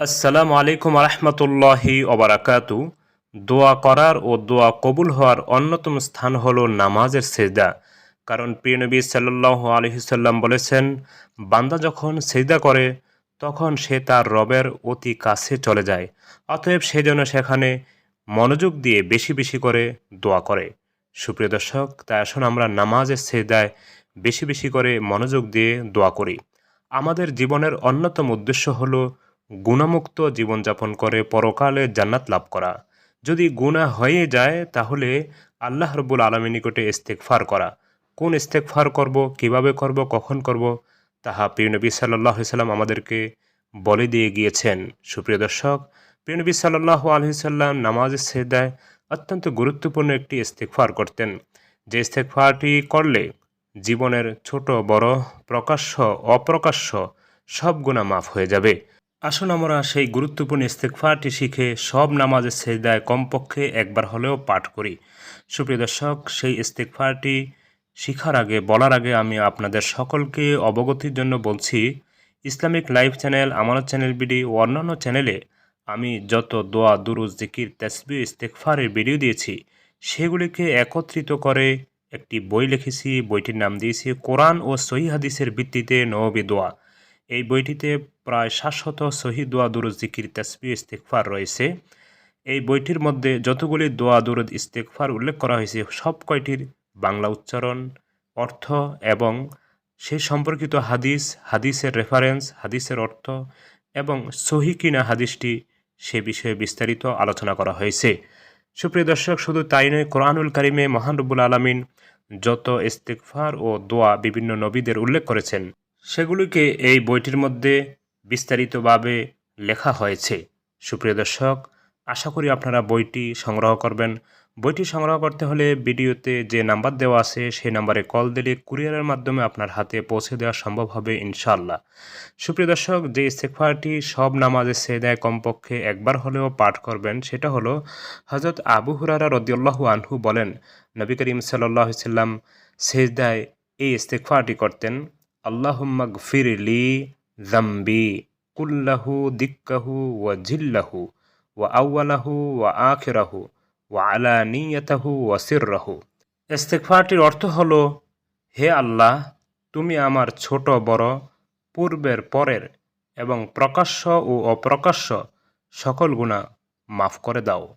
আসসালামু আলাইকুম রহমতুল্লাহি ওবরাকাতু। দোয়া করার ও দোয়া কবুল হওয়ার অন্যতম স্থান হলো নামাজের সেজদা। কারণ প্রিয় নবী সাল্লাহ আলহিসাল্লাম বলেছেন, বান্দা যখন সেজদা করে, তখন সে তার রবের অতি কাছে চলে যায়। অতএব সে যেন সেখানে মনোযোগ দিয়ে বেশি বেশি করে দোয়া করে। সুপ্রিয় দর্শক, তাই আসুন আমরা নামাজের সেজদায় বেশি বেশি করে মনোযোগ দিয়ে দোয়া করি। আমাদের জীবনের অন্যতম উদ্দেশ্য হলো গুণামুক্ত জীবনযাপন করে, পরকালে জান্নাত লাভ করা। যদি গুণা হয়ে যায়, তাহলে আল্লাহ রব্বুল আলমী নিকটে ইস্তেকফার করা। কোন ইস্তেকফার করব, কীভাবে করব, কখন করব, তাহা প্রিয় নবী সাল্লাহ সাল্লাম আমাদেরকে বলে দিয়ে গিয়েছেন। সুপ্রিয় দর্শক, প্রিয় নবী সাল্লাহ আলহিসাল্লাম নামাজের সেদায় অত্যন্ত গুরুত্বপূর্ণ একটি ইস্তেকফার করতেন। যে ইস্তেকফারটি করলে জীবনের ছোট, বড়, প্রকাশ্য, অপ্রকাশ্য সব গুণা মাফ হয়ে যাবে। আসুন আমরা সেই গুরুত্বপূর্ণ ইস্তেকফারটি শিখে সব নামাজের সেজদায় কমপক্ষে একবার হলেও পাঠ করি। সুপ্রিয় দর্শক, সেই ইস্তেকফারটি শিখার আগে, বলার আগে আমি আপনাদের সকলকে অবগতির জন্য বলছি, Islamic live channel, Amanat channel BD ও অন্যান্য চ্যানেলে আমি যত দোয়া দুরুজ জিকির তেসবি ইস্তেকফারের ভিডিও দিয়েছি, সেগুলিকে একত্রিত করে একটি বই লিখেছি, বইটির নাম দিয়েছি, কোরআন ও সহি হাদিসের ভিত্তিতে নবী দোয়া। এই বইটিতে প্রায় সাতশত দোয়া, দুরুদ, জিকির তাসবি ইস্তেকফার রয়েছে। এই বইটির মধ্যে যতগুলি দোয়া, দুরুদ ইস্তেকফার উল্লেখ করা হয়েছে, সব কয়টির বাংলা উচ্চারণ, অর্থ এবং সেই সম্পর্কিত হাদিস, হাদিসের রেফারেন্স হাদিসের অর্থ এবং সহি কিনা হাদিসটি সে বিষয়ে বিস্তারিত আলোচনা করা হয়েছে। সুপ্রিয় দর্শক, শুধু তাই নয়, কোরআনুল কারিমে মহানরবুল আলমিন যত ইস্তেকফার ও দোয়া বিভিন্ন নবীদের উল্লেখ করেছেন। সেগুলিকে এই বইটির মধ্যে বিস্তারিতভাবে লেখা হয়েছে। সুপ্রিয় দর্শক, আশা করি আপনারা বইটি সংগ্রহ করবেন। বইটি সংগ্রহ করতে হলে ভিডিওতে যে নাম্বার দেওয়া আছে, সেই নাম্বারে কল দিলে কুরিয়ারের মাধ্যমে আপনার হাতে পৌঁছে দেওয়া সম্ভব হবে ইনশাল্লাহ সুপ্রিয় দর্শক, যে ইস্তেকফারটি সব নামাজে সেদায় কমপক্ষে একবার হলেও পাঠ করবেন, সেটা হলো হজরত আবু হুরারা রদিউল্লাহু আনহু বলেন, নবী করিম সাল্লাহ সাল্লাম সেজদায় এই ইস্তেকফারটি করতেন। আল্লাহুম্মা গফির লি জাম্বি কুল্লাহু দিক্কাহু ওয়া জিল্লাহু ওয়া আউ্লাহু ওয়া আখিরাহু ওয়া আলা নিয়াতাহু ওয়া সিররাহু। ইস্তেকফারটির অর্থ হল, হে আল্লাহ, তুমি আমার ছোট, বড়, পূর্বের, পরের এবং প্রকাশ্য ও অপ্রকাশ্য সকল গুণা মাফ করে দাও।